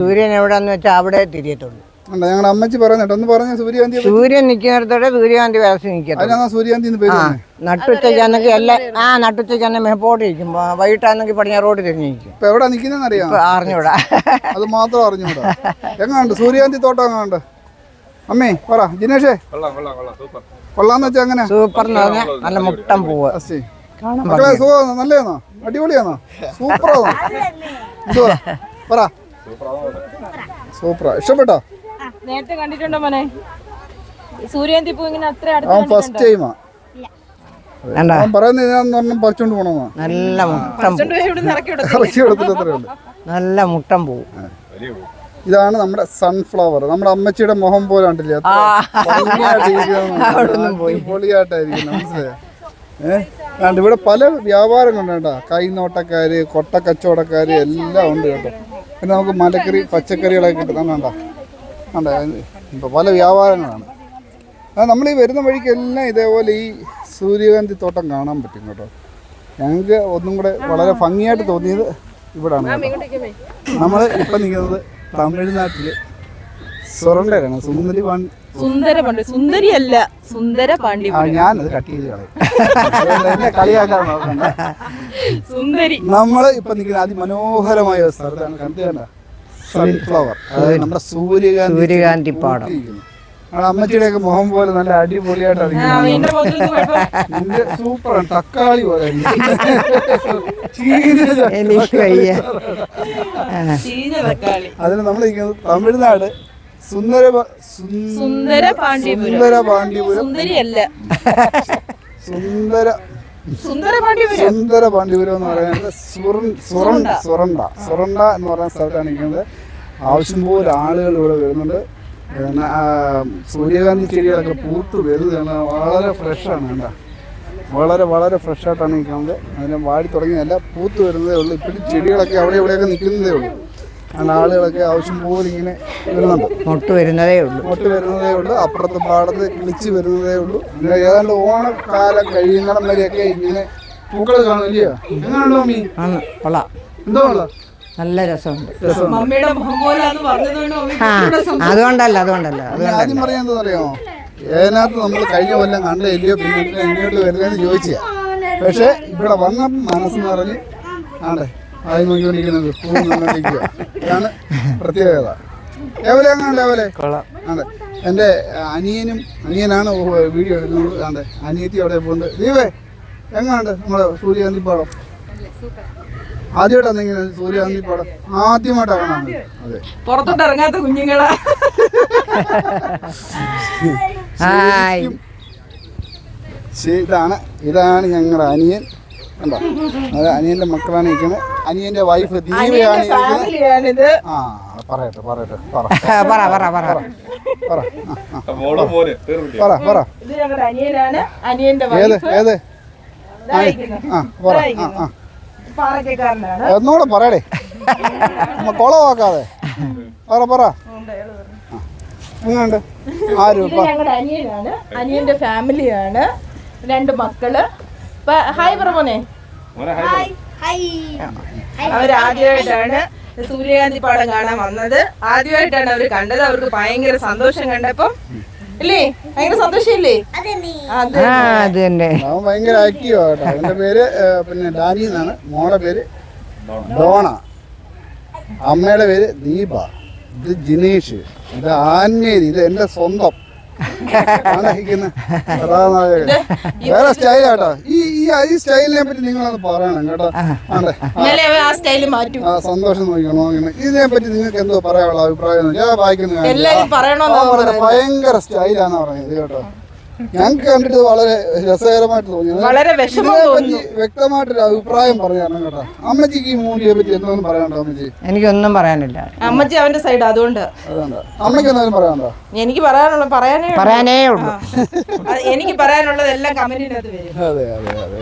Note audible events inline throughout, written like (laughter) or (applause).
സൂര്യൻ എവിടെന്ന് വെച്ചാൽ അവിടെ തിരിയത്തുള്ളൂ. ഞങ്ങളുടെ അമ്മച്ചി പറയുന്നുണ്ട് ഒന്ന് പറഞ്ഞ സൂര്യകാന്തി സൂര്യൻ നിൽക്കുന്നിടത്തോടെ സൂര്യകാന്തി വിളസി നിൽക്കത്തുള്ളൂ അതിനാ സൂര്യകാന്തി നട്ടുച്ചയ്ക്കാണെങ്കിൽ എല്ലാ ആ നട്ടുച്ചയ്ക്കാണെങ്കിൽ മെഹപ്പോട്ട് ഇരിക്കും വൈകിട്ടാണെങ്കിൽ പടിഞ്ഞാറോട്ട് റോഡ് തിരിഞ്ഞ് നിൽക്കും. ഇപ്പൊ എവിടെ നിൽക്കുന്നതെന്ന് അറിയാം ഇപ്പൊ അറിഞ്ഞൂടാ. അത് മാത്രം അറിഞ്ഞൂടാ. എങ്ങാണ്ട് സൂര്യകാന്തി തോട്ടം എങ്ങാണ്ട്? അമ്മേ പറ ജിനേഷേ. കൊള്ളാന്ന് വെച്ചാ അങ്ങനെ സൂപ്പർ എന്ന് പറഞ്ഞാൽ നല്ല മുട്ടം പൂവ്. മക്കളെ സുഖമാണോ? നല്ലതാണോ? അടിപൊളിയാണോ? സൂപ്പറാണോ? പറ. സൂപ്പറാ. ഇഷ്ടപ്പെട്ടോ? നേരത്തെ കണ്ടിട്ടുണ്ടോ മോനെ? സൂര്യകാന്തി പൂ ഇങ്ങനെ അത്ര അടുത്ത് ഫസ്റ്റ് ടൈമാ നല്ല മുട്ടം നല്ല മുട്ടം പൂവ് ഇതാണ് നമ്മുടെ സൺഫ്ലവർ നമ്മുടെ അമ്മച്ചിയുടെ മുഖം പോലെ ഉണ്ടല്ലേ മനസ്സിലായോ? ഏഹ് ഇവിടെ പല വ്യാപാരങ്ങളുണ്ട് കൈനോട്ടക്കാര് കൊട്ട കച്ചവടക്കാര് എല്ലാം ഉണ്ട് കേട്ടോ. പിന്നെ നമുക്ക് മലക്കറി പച്ചക്കറികളൊക്കെ കിട്ടുന്ന വേണ്ട വേണ്ട ഇപ്പോൾ പല വ്യാപാരങ്ങളാണ്. അത് നമ്മൾ ഈ വരുന്ന വഴിക്കെല്ലാം ഇതേപോലെ ഈ സൂര്യകാന്തി തോട്ടം കാണാൻ പറ്റും കേട്ടോ. ഞങ്ങൾക്ക് ഒന്നും കൂടെ വളരെ ഭംഗിയായിട്ട് തോന്നിയത് ഇവിടാണ് നമ്മൾ ഇപ്പം നിൽക്കുന്നത് തമിഴ്നാട്ടിൽ സൊറണ്ടയിലാണ് സുന്ദരി പാണ്ഡി സുന്ദര പാണ്ഡ്യ സുന്ദരിയല്ല സുന്ദര പാണ്ഡ്യ ഞാനത് കട്ട് ചെയ്ത് കളയും. കളിയാക്കാൻ സുന്ദരി. നമ്മൾ ഇപ്പൊ നിൽക്കുന്ന അതിമനോഹരമായ ഒരു സ്ഥലത്താണ് കണ്ടു കണ്ട? സൺഫ്ലവർ അതായത് നമ്മുടെ സൂര്യകാന്തി സൂര്യകാന്തി പാടം. നമ്മുടെ അമ്മച്ചിയുടെ ഒക്കെ മുഖം പോലെ നല്ല അടിപൊളിയായിട്ടാണ് സൂപ്പറാണ്. തക്കാളി പോലെ അതിന് നമ്മൾ തമിഴ്നാട് സുന്ദര സുന്ദര പാണ്ഡ്യപുരം. സുന്ദര പാണ്ഡ്യപുരം. സുന്ദരിയല്ല. സുന്ദര സുന്ദര പാണ്ഡ്യപുരം. സുന്ദര പാണ്ഡ്യപുരം എന്ന് പറയുന്നത് സുറ- സുറണ്ട. സുറണ്ട. സുറണ്ട എന്ന് പറയുന്ന സ്ഥലത്താണ് ഇരിക്കുന്നത് ആവശ്യം പോലെ ആളുകൾ ഇവിടെ വരുന്നുണ്ട്. സൂര്യകാന്തി ചെടികളൊക്കെ പൂത്ത് വരുന്നതാണ് വളരെ ഫ്രഷാണ് കണ്ട വളരെ വളരെ ഫ്രഷായിട്ടാണ് നിൽക്കുന്നത്. അതിനെ വാടി തുടങ്ങിയതല്ല പൂത്ത് വരുന്നതേ ഉള്ളൂ. ഇപ്പോഴും ചെടികളൊക്കെ അവിടെ ഇവിടെയൊക്കെ നിൽക്കുന്നതേ ഉള്ളൂ. അങ്ങനെ ആളുകളൊക്കെ ആവശ്യം പോലെ ഇങ്ങനെ വരുന്നുണ്ട്. മുട്ട് വരുന്നതേ ഉള്ളൂ. മുട്ട് വരുന്നതേ ഉള്ളൂ അപ്പുറത്ത് പാടത്ത് കിളിച്ച് വരുന്നതേ ഉള്ളൂ. പിന്നെ ഏതാണ്ട് ഓണക്കാലം കഴിയുന്നിടം വരെയൊക്കെ ഇങ്ങനെ പൂക്കൾ കാണില്ലയോ എങ്ങനെയുണ്ടോ മീ ആണ് കൊള്ളാം. എന്തോ നല്ല രസമുണ്ട്. അതുകൊണ്ടല്ല അതുകൊണ്ടല്ല അത് ആദ്യം പറയാൻ എന്താണെന്നറിയാമോ ഏതിനകത്ത് നമ്മൾ കഴിഞ്ഞ കൊല്ലം കണ്ട ഇല്ലയോ പിന്നെ എങ്ങോട്ട് ഇങ്ങോട്ട് വരുന്നതെന്ന് ചോദിച്ചാ പക്ഷെ ഇവിടെ വന്ന മനസ്സെന്ന് പറഞ്ഞ് ആണ്ടെ ആയി നോക്കിക്കൊണ്ടിരിക്കുന്നത് ഇതാണ് പ്രത്യേകത. ലേവലെ അങ്ങനെ ലേവലെ അതെ. എന്റെ അനിയനും അനിയനാണ് വീഡിയോ എടുക്കുന്നത്. അതെ അനിയത്തി അവിടെ പോകുന്നത് ദീപേ എങ്ങാണ്ട് നമ്മുടെ സൂര്യകാന്തി പാടം ആദ്യമായിട്ടാണ് ഇങ്ങനെ സൂര്യകാന്തി പാടം ആദ്യമായിട്ടാണ് കാണാൻ അതെ. പുറത്തോട്ട് ഇറങ്ങാത്ത കുഞ്ഞുങ്ങളാ. ഇതാണ് ഇതാണ് ഞങ്ങളുടെ അനിയൻ. കണ്ടോ? അത് അനിയന്റെ മക്കളാണ് ഇരിക്കുന്നത് അനിയന്റെ വൈഫ് ദീപയാണ് ആ പറയട്ടെ പറയട്ടെ (laughs) പറ. പറ പറ പറ പറ. പറ പറ. ഇത് ഞങ്ങളുടെ അനിയനാണ്. അനിയന്റെ ഏത്. ആ പറ ആ ഒന്നുകൂടെ പറയടേ. (laughs) നമ്മ കുളമാക്കാതെ പറ പറ. ആരും? അനിയനാണ്. അനിയന്റെ ഫാമിലിയാണ് രണ്ട് മക്കൾ. ഹായ് പറ മോനെ. മോനെ ഹായ്. അവരാദ്യമായിട്ടാണ് സൂര്യകാന്തി പാടം കാണാൻ വന്നത്. ആദ്യമായിട്ടാണ് അവർ കണ്ടത്. അവർക്ക് ഭയങ്കര സന്തോഷം കണ്ടപ്പം. ഇല്ലേ? ഭയങ്കര സന്തോഷമില്ലേ? അത് ആ അത് തന്നെ. അവൻ ഭയങ്കര ആക്റ്റീവാ കേട്ടോ. അവന്റെ പേര് പിന്നെ ഡാനി എന്നാണ്. മോളെ പേര് ഡോണ. അമ്മയുടെ പേര് ദീപ. ഇത് ജിനീഷ്. ഇത് ആന്മേരി ഇത് എന്റെ സ്വന്തം. വേറെ സ്റ്റൈലാട്ടോ. ഈ ഈ ഈ സ്റ്റൈലിനെ പറ്റി നിങ്ങളൊന്ന് പറയണം കേട്ടോ. ആണ്ടെ ആ. സ്റ്റൈൽ മാറ്റും. ആ സന്തോഷം നോക്കിക്കണോ? അങ്ങനെ ഇതിനെ പറ്റി നിങ്ങൾക്ക് എന്തോ പറയാനുള്ള അഭിപ്രായം ഞാൻ വായിക്കുന്ന ഭയങ്കര സ്റ്റൈലാന്ന് പറയുന്നത് കേട്ടോ. ഞങ്ങൾക്ക് കണ്ടിട്ട് വളരെ രസകരമായിട്ട് തോന്നി. വളരെ ഇതിനെപ്പറ്റി വ്യക്തമായിട്ടൊരു അഭിപ്രായം പറയാണ് കേട്ടോ. അമ്മച്ചിക്ക് ഈ മൂവിയെ പറ്റി എന്തോന്നും പറയാനുണ്ടോ അമ്മച്ചി? എനിക്കൊന്നും പറയാനില്ല. അമ്മച്ചി അവന്റെ സൈഡ് അതുകൊണ്ട്. അതുകൊണ്ടോ. അമ്മയ്ക്ക് എന്തായാലും പറയാനുണ്ടോ? എനിക്ക് പറയാനുള്ള പറയാനേ ഉള്ളൂ. പറയാനേ ഉള്ളൂ. അത് എനിക്ക് പറയാനുള്ളത് എല്ലാം കമന്റിനകത്ത് വരും. അതെ അതെ അതെ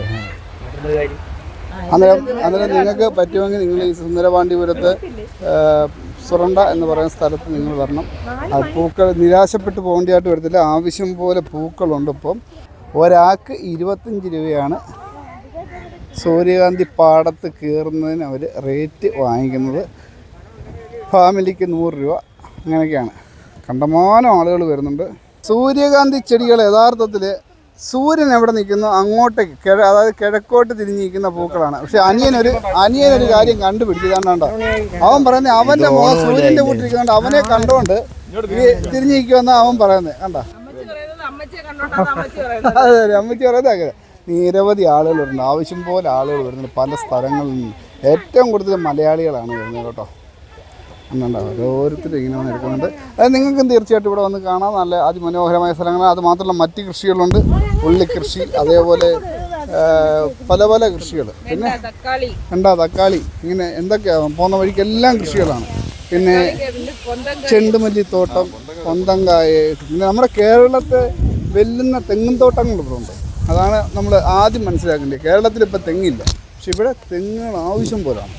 അന്നേരം അന്നേരം നിങ്ങൾക്ക് പറ്റുമെങ്കിൽ നിങ്ങൾ ഈ സുന്ദരപാണ്ഡിപുരത്ത് സുറണ്ട എന്ന് പറയുന്ന സ്ഥലത്ത് നിങ്ങൾ വരണം. അത് പൂക്കൾ നിരാശപ്പെട്ട് പോകേണ്ടതായിട്ട് വരത്തില്ല. ആവശ്യം പോലെ പൂക്കളുണ്ട് ഇപ്പം. ഒരാൾക്ക് ഇരുപത്തഞ്ച് രൂപയാണ്. സൂര്യകാന്തി പാടത്ത് കയറുന്നതിന് അവർ റേറ്റ് വാങ്ങിക്കുന്നത് ഫാമിലിക്ക് നൂറ് രൂപ. അങ്ങനെയൊക്കെയാണ്. കണ്ടമാനം ആളുകൾ വരുന്നുണ്ട്. സൂര്യകാന്തി ചെടികൾ യഥാർത്ഥത്തിൽ സൂര്യൻ എവിടെ നിൽക്കുന്നു? അങ്ങോട്ടേക്ക് കിഴ അതായത് കിഴക്കോട്ട് തിരിഞ്ഞ് നിൽക്കുന്ന പൂക്കളാണ്. പക്ഷെ അനിയനൊരു അനിയനൊരു കാര്യം കണ്ടുപിടിച്ചതാണ്ടോ അവൻ പറയുന്നത് അവന്റെ മോൻ സൂര്യന്റെ കൂട്ടിരിക്കുന്നുണ്ട്. അവനെ കണ്ടുകൊണ്ട് തിരിഞ്ഞ് അവൻ പറയുന്നത്. കണ്ടോ? അതെ അതെ അമ്മച്ചി പറയുന്നത് അങ്ങനെ. നിരവധി ആളുകൾ വരുന്നുണ്ട് ആവശ്യം പോലെ ആളുകൾ വരുന്നുണ്ട്. പല സ്ഥലങ്ങളിൽ നിന്ന്. ഏറ്റവും കൂടുതൽ മലയാളികളാണ് വരുന്നത് കേട്ടോ. എന്നുണ്ടോ ഓരോരുത്തരും ഇങ്ങനെ വന്ന് എടുക്കുന്നുണ്ട് അത് നിങ്ങൾക്കും തീർച്ചയായിട്ടും ഇവിടെ വന്ന് കാണാം. നല്ല അതിമനോഹരമായ സ്ഥലങ്ങൾ അത് മാത്രമല്ല മറ്റ് കൃഷികളുണ്ട്. ഉള്ളിക്കൃഷി അതേപോലെ പല പല കൃഷികൾ. പിന്നെ എന്താ തക്കാളി. ഇങ്ങനെ എന്തൊക്കെയാണ് പോകുന്ന വഴിക്കെല്ലാം കൃഷികളാണ്. പിന്നെ ചെണ്ടുമല്ലിത്തോട്ടം പൊന്തങ്കായ പിന്നെ നമ്മുടെ കേരളത്തെ വെല്ലുന്ന തെങ്ങും തോട്ടങ്ങൾ ഇവിടെ ഉണ്ട്. അതാണ് നമ്മൾ ആദ്യം മനസ്സിലാക്കേണ്ടത്. കേരളത്തിൽ ഇപ്പോൾ തെങ്ങില്ല. പക്ഷെ ഇവിടെ തെങ്ങുകൾ ആവശ്യം പോലാണ്.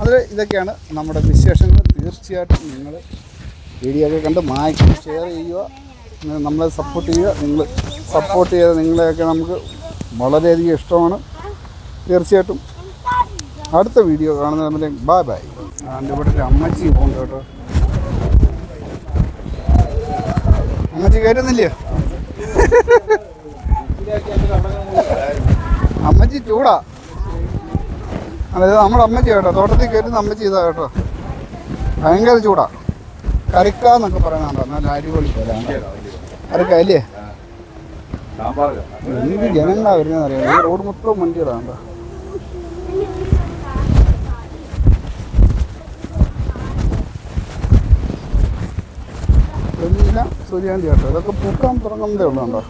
അതിൽ ഇതൊക്കെയാണ് നമ്മുടെ വിശേഷങ്ങൾ. തീർച്ചയായിട്ടും നിങ്ങൾ വീഡിയോ ഒക്കെ കണ്ട് മാക്സിമം ഷെയർ ചെയ്യുക. നമ്മളെ സപ്പോർട്ട് ചെയ്യുക. നിങ്ങൾ സപ്പോർട്ട് ചെയ്ത നിങ്ങളെയൊക്കെ നമുക്ക് വളരെയധികം ഇഷ്ടമാണ്. തീർച്ചയായിട്ടും അടുത്ത വീഡിയോ കാണുന്നതിന് ബൈ ബൈ എന്റെ ഇവിടെ ഒരു അമ്മച്ചി പോകും കേട്ടോ. അമ്മച്ചി കയറ്റുന്നില്ലയോ അമ്മച്ചി ചൂടാ. അതായത് നമ്മുടെ അമ്മച്ചി കേട്ടോ. തോട്ടത്തിൽ കയറ്റുന്ന അമ്മച്ചി ഇതാ കേട്ടോ. ഭയങ്കര ചൂടാ. കറിക്കാന്നൊക്കെ പറയുന്നുണ്ടോ നല്ല അടിപൊളി കരിക്ക അല്ലേ? എന്ത് ജനങ്ങളാ വരുന്നത് അറിയാം. റോഡ് മൊത്തം വണ്ടികളാണ് കേട്ടോ. എല്ലാം സൂര്യകാന്തി കേട്ടോ. ഇതൊക്കെ പൂക്കാൻ തുടങ്ങുന്നതേ ഉള്ളൂ കേട്ടോ.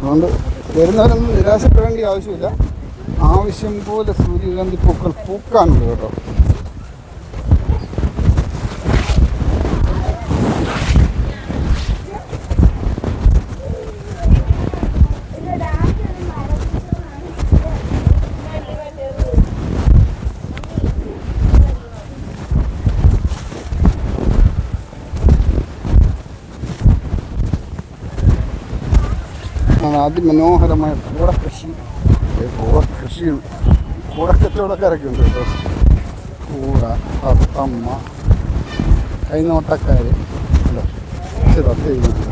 അതുകൊണ്ട് വരുന്നവരൊന്നും നിരാശപ്പെടേണ്ട ആവശ്യമില്ല. ആവശ്യം പോലെ സൂര്യകാന്തി പൂക്കൾ പൂക്കാനുണ്ട് കേട്ടോ. അതിമനോഹരമായ കൂടെ കൂടക്കൃഷി ഏ, കൂടക്കൃഷി കൂടക്കച്ചവടക്കാരൊക്കെ കേട്ടോ. കൂട തത്തമ്മ കൈനോട്ടക്കാർ ചെയ്യുന്നുണ്ട്.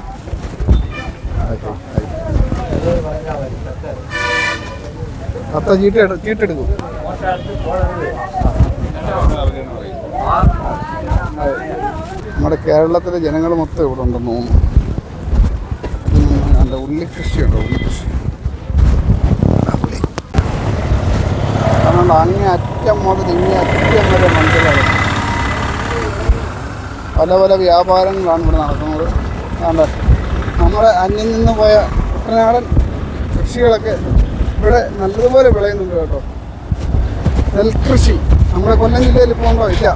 തത്ത ചീട്ടെടു ചീട്ടെടുക്കും നമ്മുടെ കേരളത്തിലെ ജനങ്ങൾ മൊത്തം ഇവിടെ ഉണ്ടെന്ന് തോന്നുന്നു. ഉള്ളിക്കൃഷിയുണ്ടോ ഉള്ളി കൃഷിയുണ്ട് ഉള്ളി കൃഷി ഉള്ളി. കാരണം അങ്ങേ അറ്റം മുതൽ ഇങ്ങേ അറ്റം വരെ മഞ്ചലാണ് പല പല വ്യാപാരങ്ങളാണ് ഇവിടെ നടക്കുന്നത്. അതുകൊണ്ട് നമ്മുടെ അന്യം നിന്ന് പോയ കുട്ടനാടൻ കൃഷികളൊക്കെ ഇവിടെ നല്ലതുപോലെ വിളയുന്നുണ്ട് കേട്ടോ. നെൽകൃഷി. നമ്മുടെ കൊല്ലം ജില്ലയിൽ പോകുമ്പോൾ ഇല്ല.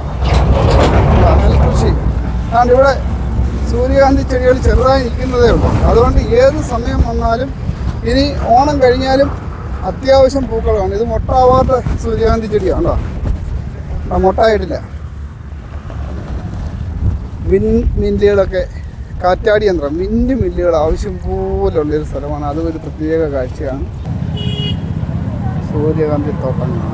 നെൽകൃഷി. അതുകൊണ്ട് ഇവിടെ സൂര്യകാന്തി ചെടികൾ ചെറുതായി നിൽക്കുന്നതേ ഉള്ളൂ. അതുകൊണ്ട് ഏത് സമയം വന്നാലും ഇനി ഓണം കഴിഞ്ഞാലും അത്യാവശ്യം പൂക്കളാണ്. ഇത് മൊട്ടാവാത്ത സൂര്യകാന്തി ചെടിയാണ് കേട്ടോ മൊട്ടായിട്ടില്ല. വിൻ മില്ലുകളൊക്കെ കാറ്റാടി യന്ത്രം മിന്റ് മില്ലുകൾ ആവശ്യം പോലുള്ളൊരു സ്ഥലമാണ്. അതും ഒരു പ്രത്യേക കാഴ്ചയാണ്. സൂര്യകാന്തി തോട്ടങ്ങളാണ്.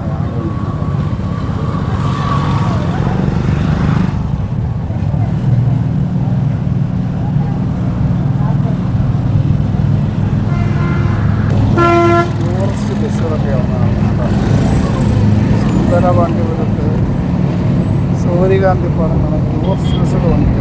గాంధీ పార్క్ మనకి ఓవర్ స్పెషల్ ఉంది.